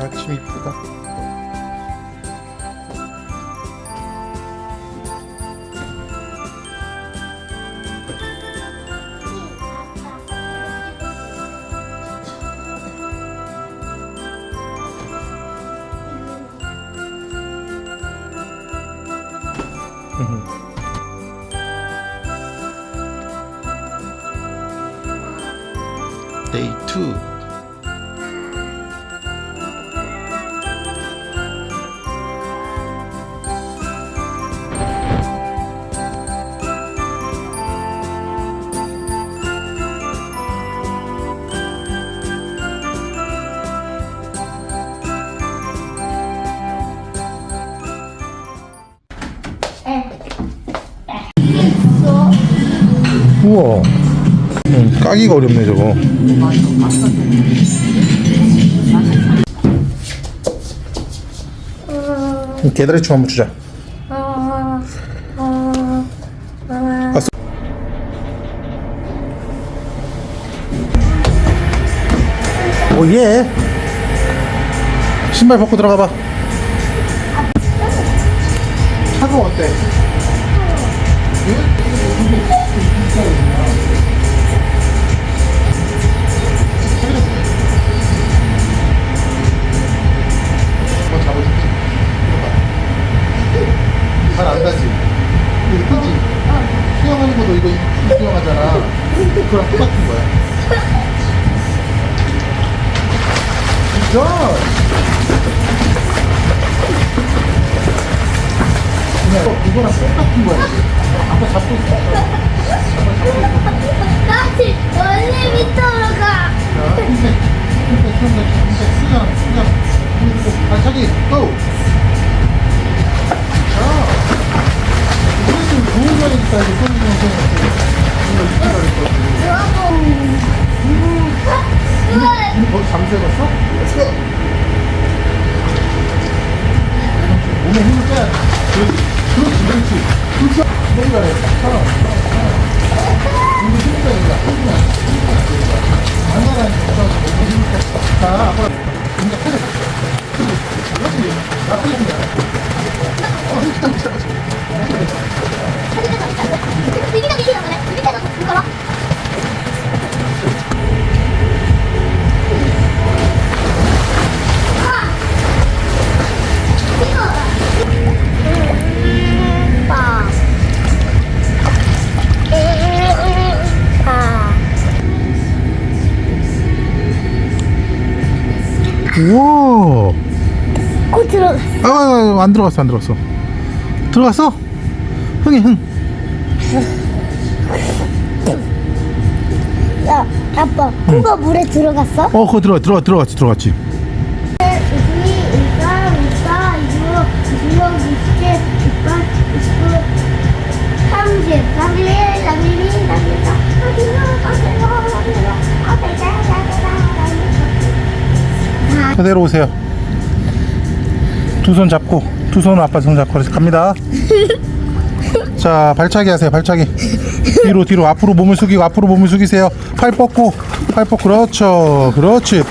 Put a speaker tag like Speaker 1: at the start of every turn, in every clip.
Speaker 1: 아침 이쁘다. 데이 2 우와. 응, 까기가 어렵네 저거. 계다리춤 한번 추자. 아, 쏘- 오 예. 신발 벗고 들어가 봐. 차가 어때? 잘안 가지? 이거 크지? 수영하는 것도 이거 이 수영하잖아. 그거랑 똑같은 거야. 이거 그냥 이거랑 똑같은 거야. 아까 잡고 있어.
Speaker 2: 다시 원래 밑으로 가.
Speaker 1: 자, 흰색, 흰색, 흰색, 흰색, 수장, 수장. 발차기, 고! 좋은 거니까 이거 거기? 렛츠고! 몸에 힘을 빼야 돼. 그렇지, 그렇지, 그렇지. 너무 잘해. 사람. 이거 힘을 빼야. 안 나가니까 몸에 힘을 빼. 자, 앞으로. 진짜 크게. 그렇지. 한 거야. 어, 힘 우와.
Speaker 2: 꼭 들어가.
Speaker 1: 아, 안 들어갔어, 안 들어갔어. 들어갔어? 흥이 흥.
Speaker 2: 야, 아빠, 코가 물에 들어갔어?
Speaker 1: 어, 그거 들어가, 들어가, 들어갔지, 들어갔지.
Speaker 2: 2, 3, 4, 6, 6, 27, 28, 29, 30, 31, 32, 33, 34,
Speaker 1: 그대로 오세요. 두 손 잡고, 두 손 아빠 손 잡고 갑니다. 자, 발차기 하세요, 발차기. 뒤로, 뒤로, 앞으로 몸을 숙이고, 앞으로 몸을 숙이세요. 팔 뻗고, 팔 뻗고, 그렇죠. 그렇지.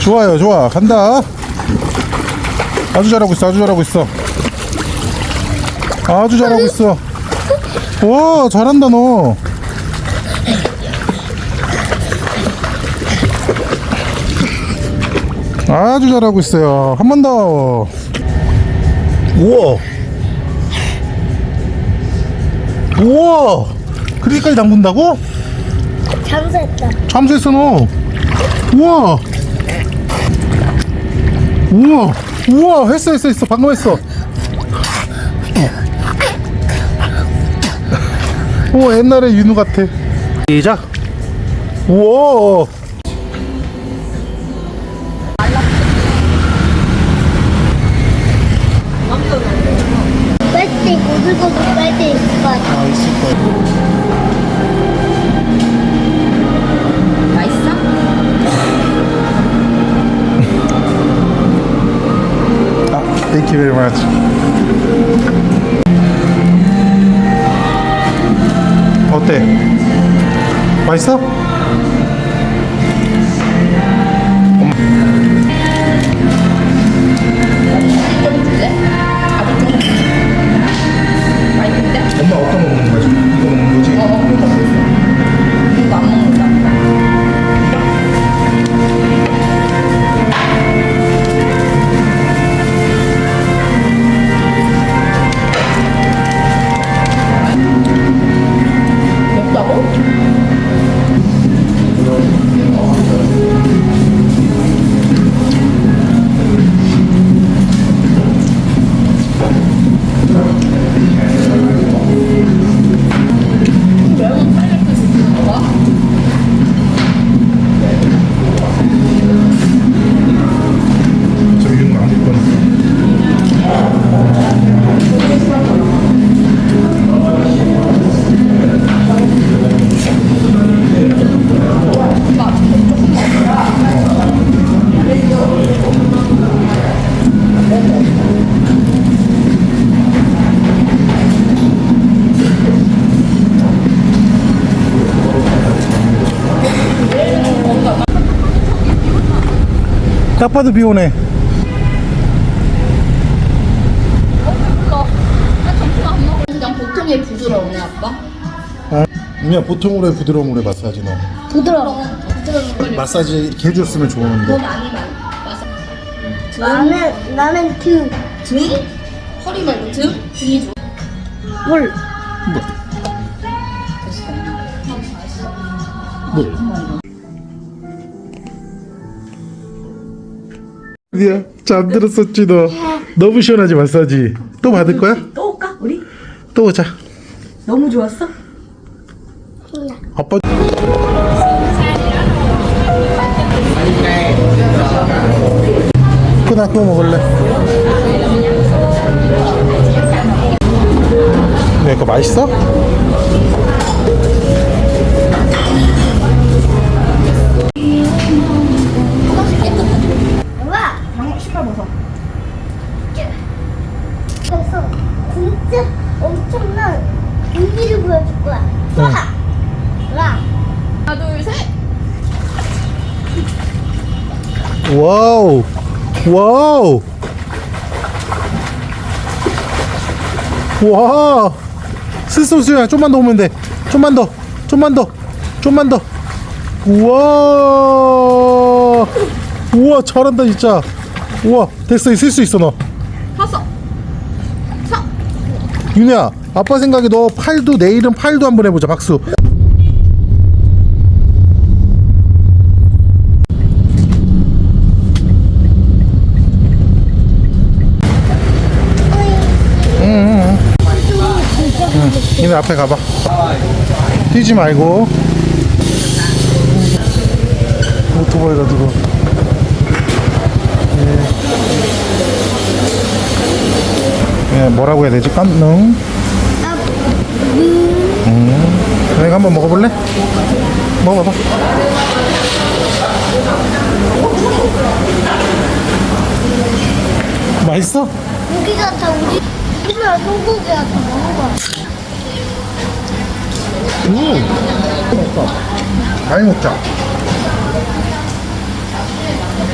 Speaker 1: 좋아요, 좋아. 간다. 아주 잘하고 있어, 아주 잘하고 있어. 아주 잘하고 있어. 와, 잘한다, 너. 아주 잘하고 있어요. 한 번 더. 우와. 우와. 그렇게까지 담근다고?
Speaker 2: 잠수했다.
Speaker 1: 잠수했어 너. 우와. 우와. 우와. 했어 했어 했어. 방금 했어. 오 옛날에 윤우 같아. 시작. 우와. You very much. 어때? 맛있어? 딱 봐도 비 오네.
Speaker 3: 그냥 보통의 부드러우네 아빠.
Speaker 1: 어? 그냥 보통 으로의 부드러운 물에 마사지 너.
Speaker 2: 부드러워.
Speaker 1: 마사지 이렇게 해줬으면 좋은데.
Speaker 3: 더 많이 말. 마사.
Speaker 2: 나는, 나는 등.
Speaker 3: 등? 허리 말고 등? 등이 좋아.
Speaker 2: 물.
Speaker 1: 물. 드디어 잠들었었지 너. 너무 시원하지 마사지. 또 받을 거야?
Speaker 4: 또 올까 우리?
Speaker 1: 또 오자.
Speaker 4: 너무 좋았어?
Speaker 1: 아빠. 그나 그거 먹을래? 네, 그거 맛있어? 와우. 와. 스스로 수야 좀만 더 오면 돼. 좀만 더. 좀만 더. 좀만 더. 우와. 우와, 잘한다, 진짜. 우와, 됐어. 있을 수 있어, 너.
Speaker 3: 섰어. 서.
Speaker 1: 윤혜야, 아빠 생각에 너 팔도, 내일은 팔도 한번 해보자. 박수. 윤혜 앞에 가봐. 뛰지 말고. 오토바이 가지고. 예. 예, 뭐라고 해야 되지? 깜능. 음. 내가 한번 먹어볼래? 먹어봐. 맛있어?
Speaker 2: 고기 같아. 우리 우리가 소고기 같아. 먹어봐.
Speaker 1: 음. 많이 먹자.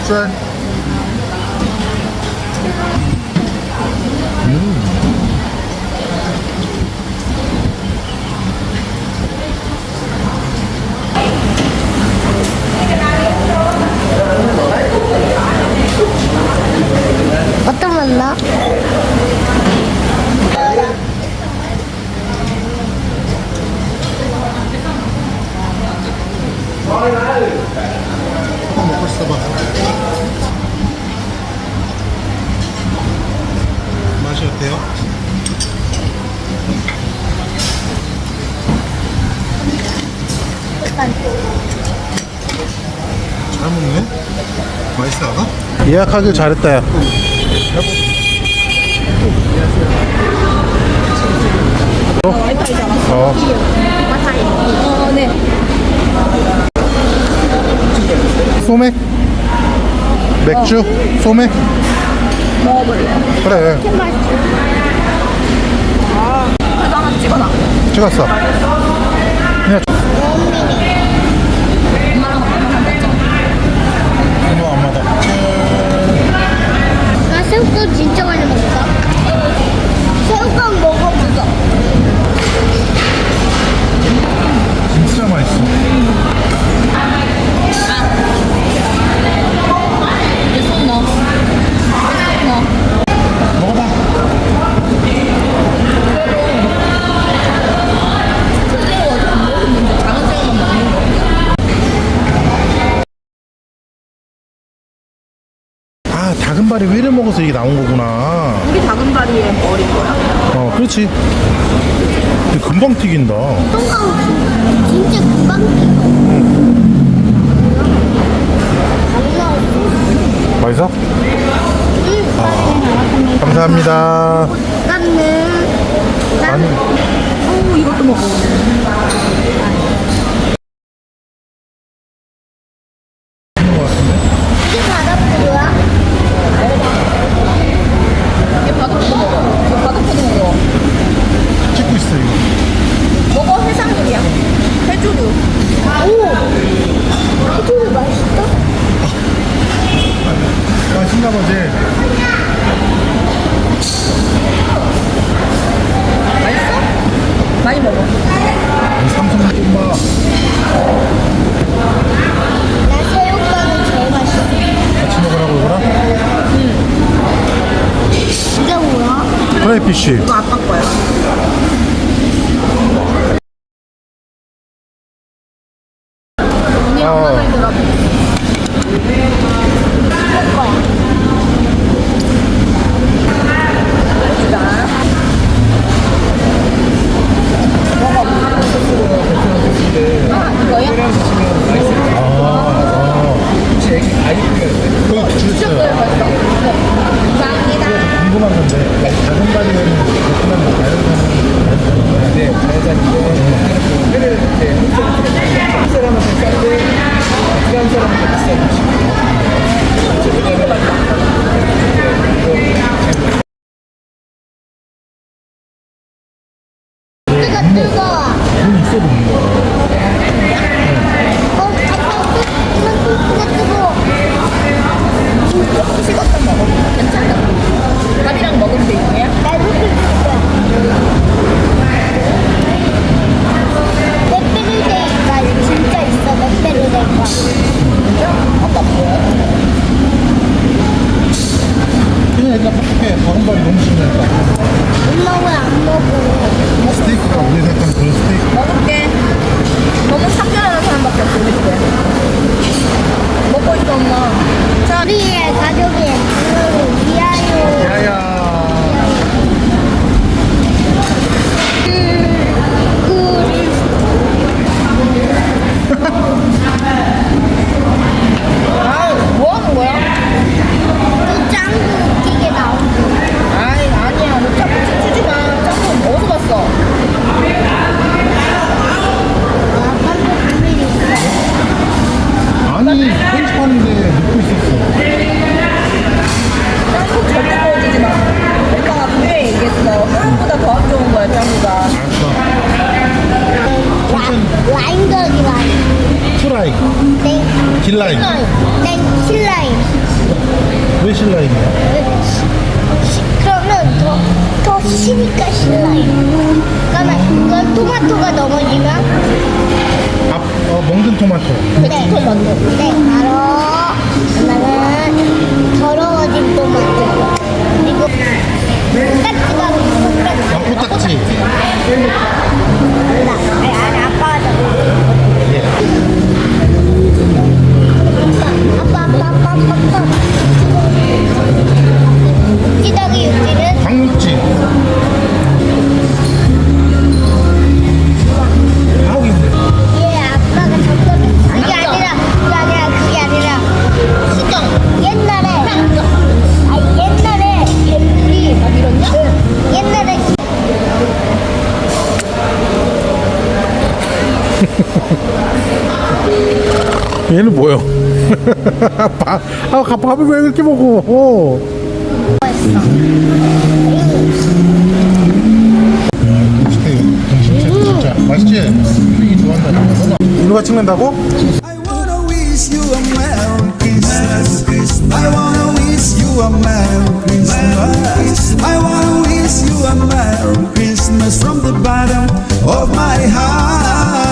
Speaker 1: 쌀.
Speaker 2: 어떤 맛나?
Speaker 1: 예약하길 잘했다 야. 어.
Speaker 3: 어 네.
Speaker 1: 소맥? 맥주? 소맥?
Speaker 3: 먹어볼래요.
Speaker 1: 그래
Speaker 3: 그래도 하나 찍어놔.
Speaker 1: 찍었어 그냥 이모 엄마다
Speaker 2: 나
Speaker 1: 아 다금발이 회를 먹어서 이게 나온 거구나
Speaker 3: 우리 다금바리에 머리 거야.
Speaker 1: 어 그렇지 근데 금방 튀긴다
Speaker 2: 똥강 진짜 금방.
Speaker 1: 맛있어? 아, 감사합니다
Speaker 2: 나는
Speaker 1: 아니
Speaker 3: 오 이것도 먹어.
Speaker 2: 이게 바닷불이야?
Speaker 3: 이게 바둑도 먹어. 이거 바둑도 먹어.
Speaker 1: 찍고 있어 이거
Speaker 3: 먹어 해산물이야. 해조류.
Speaker 2: 오! 해조류 맛있다?
Speaker 1: 맛있나 보지?
Speaker 3: 맛있어? 많이 먹어.
Speaker 1: 삼성 볶음 프라이피쉬.
Speaker 3: 이거 아빠 거야.
Speaker 1: 어.
Speaker 3: 이거야?
Speaker 1: 그거 주셨어요.
Speaker 3: 감사합니다.
Speaker 1: 궁금한 건데 바리에는 베트남 자연산
Speaker 5: 네, 자연산인데 회를 이제 한국 사람한테 싼데 북한 사람한테 비싼 음식.
Speaker 2: 뜨거 뜨거 토마토가 넘어지면
Speaker 1: 앞, 어, 멍든 토마토.
Speaker 2: 네. 토마토. 네, 바로 하나는 더러워진 토마토. 그리고 딱지가
Speaker 1: 아, 코딱지.
Speaker 2: 아니, 아니, 아빠가 잡아.
Speaker 1: 예.
Speaker 2: 아빠, 아빠, 아빠, 아빠, 아빠. 찌덕이 육지는
Speaker 1: 강육지.
Speaker 2: 밥, 아, 가- 밥을 왜 그렇게 먹어? 어. 했어. 맛있대. 진짜, 진짜 맛있지? 이 좋아한다. 먹어봐. 인우가
Speaker 1: 찍는다고? I wanna wish you a Merry Christmas. I wanna wish you a Merry Christmas. I wanna wish you a Merry Christmas from the bottom of my heart.